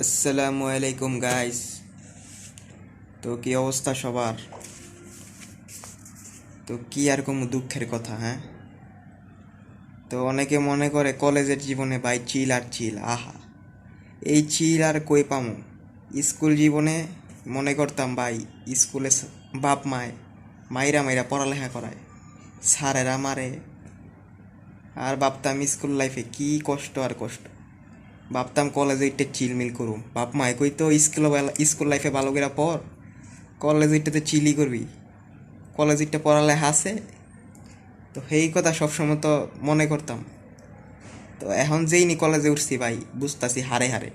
আসসালামু আলাইকুম গাইস তো কি অবস্থা সবার? তো কি আর কোনো দুঃখের কথা হ্যাঁ? তো অনেকে মনে করে কলেজের জীবনে ভাই চিল আর চিল, আহা। এই চিল আর কই পামু? স্কুল জীবনে মনে করতাম ভাই স্কুলে বাপ মায় মাইরা মাইরা পড়ালেখা করায়। স্যারেরা মারে। আর ভাবতাম স্কুল লাইফে কি কষ্ট আর কষ্ট। ভাবতাম কলেজে একটু চিলমিল করুম। বাপ মায় কই তো স্কুল স্কুল লাইফে ভালো করে পড়। কলেজে একটাতে চিলি করবি। কলেজ একটা পড়ালে হাসে তো সেই কথা সবসময় তো মনে করতাম। তো এখন যেই নি কলেজে উঠছি ভাই, বুঝতাছি হারে হারে।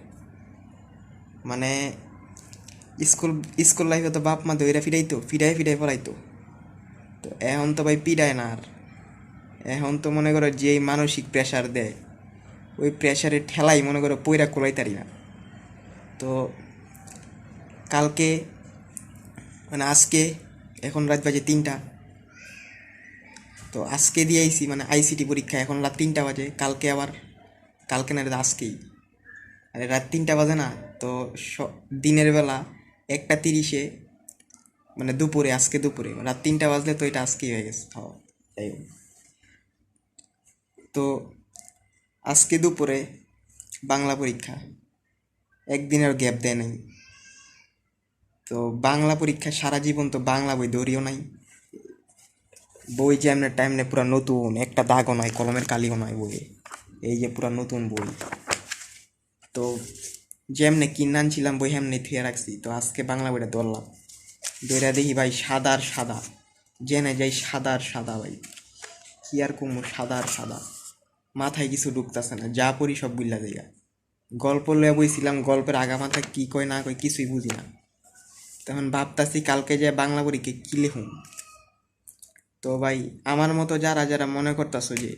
মানে স্কুল স্কুল লাইফে তো বাপ মা দইরা ফিরাইতো ফিরাই ফিরাই পড়াইতো। তো এখন তো ভাই পিড়ায় না আর। এখন তো মনে করো যেই মানসিক প্রেশার দেয়। ওই প্রেশারে ঠেলাই মনে করো পইরা কোলাইতারি না। তো কালকে মানে আজকে, এখন রাত বাজে তিনটা। তো আজকে দিয়ে আইসি মানে আইসিটি পরীক্ষা, এখন রাত তিনটা বাজে। কালকে আবার, কালকে না আজকেই। আরে রাত তিনটা বাজে না, তো দিনের বেলা একটা তিরিশে মানে দুপুরে, আজকে দুপুরে, রাত তিনটা বাজলে তো এটা আজকেই হয়ে গেছে। হ্যাঁ যাই তো আজকে দুপুরে বাংলা পরীক্ষা। একদিনের গ্যাপ দেয় নাই। তো বাংলা পরীক্ষা সারা জীবন তো বাংলা বই ধরিও নাই। বই যে আপনার টাইম নেই, পুরো নতুন। একটা দাগও নয় কলমের কালিও নয় বইয়ে। এই যে পুরো নতুন বই। তো যেমনে কিনে আনছিলাম, বই হেমনি থুয়ে রাখছি। তো আজকে বাংলা বইটা ধরলাম। ধরে দেখি ভাই সাদার সাদা। জেনে যাই সাদার সাদা ভাই। কি আর কুমু, সাদার সাদা। মাথায় কিছু ঢুকতেছে না, যা পড়ি সব গুল্লা জায়গা গল্প লয়ে বইছিলাম, গল্পের আগা মাথা কি কয় না কয় কিছুই বুঝি না। তখন ভাবতাছি কালকে যে বাংলা পরীক্ষা কি লিখুম। তো ভাই, আমার মতো যারা যারা মনে করতেছো যে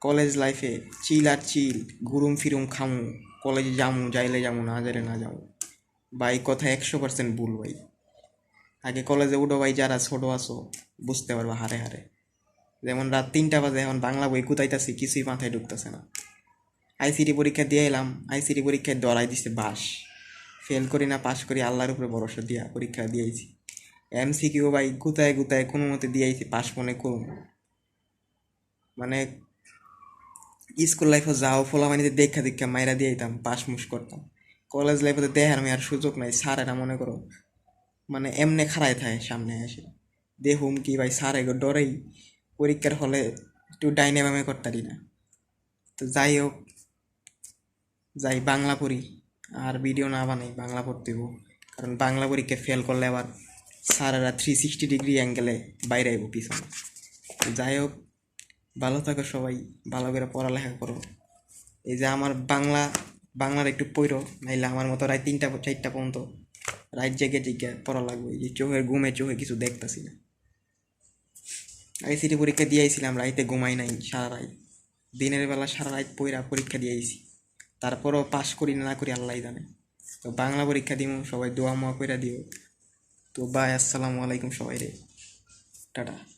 কলেজ লাইফে চিল আর চিল, ঘুরুম ফিরুম খামু, কলেজে যামু, যাইলে যামু, না যাইলে না যামু, ভাই, কথা একশো পার্সেন্ট ভুল ভাই। আগে কলেজে উঠো ভাই, যারা ছোটো আছো, বুঝতে পারবা হারে হারে। যেমন রাত তিনটা বাজে, এখন বাংলা বই কুতাইতাছি, কিছুই মাথায় ঢুকতেছে না। আইসিটি পরীক্ষা দিয়ে এলাম, আইসিটি পরীক্ষায় দরাই দিছে বাস। ফেল করি না পাস করি, আল্লাহর উপরে ভরসা দিয়া পরীক্ষা দিয়েছি। এমসিকিউ ভাই গুতায় গুতায় কোনো মতে দিয়েছি পাস মনে করুন। মানে স্কুল লাইফে যাও ফোলামানিতে দেখা দেখা মাইরা দিয়ে দিতাম পাস মুস করতাম। কলেজ লাইফে তো দেখার আমি আর সুযোগ নাই, স্যার স্যারেরা মনে করো মানে এমনে খাড়াই থাকে সামনে এসে। দেখুম কি ভাই, স্যার এগো ডরেই পরীক্ষার হলে একটু ডাইনে বামে করতারি না। তো যাই হোক, যাই বাংলা পড়ি, আর ভিডিও না বানাই, বাংলা পড়তে হইব। কারণ বাংলা পরীক্ষা ফেল করলে আবার স্যারেরা থ্রি সিক্সটি ডিগ্রি অ্যাঙ্গেলে বাইরে আইব পিছনে। যাই হোক, ভালো থাকো সবাই, ভালো করে পড়ালেখা করো। এই যে আমার বাংলা, বাংলার একটু পড়ো, নাইলে আমার মতো রায় তিনটা, চারটা পর্যন্ত রাত জেগে জেগে পড়া লাগবে। যে চোখের ঘুমে চোখে কিছু দেখতাছি না। আইসিটি পরীক্ষা দিয়ে আইছিলাম রাইতে ঘুমাই নাই, সারা রাত। দিনের বেলা সারা রাত পইরা পরীক্ষা দিয়ে আইছি তারপরও পাস করি না করি আল্লাহ জানে। তো বাংলা পরীক্ষা দিব সবাই দোয়া মোয়া কইরা দিও। তো বাই আসসালামু আলাইকুম সবাই রে টাটা।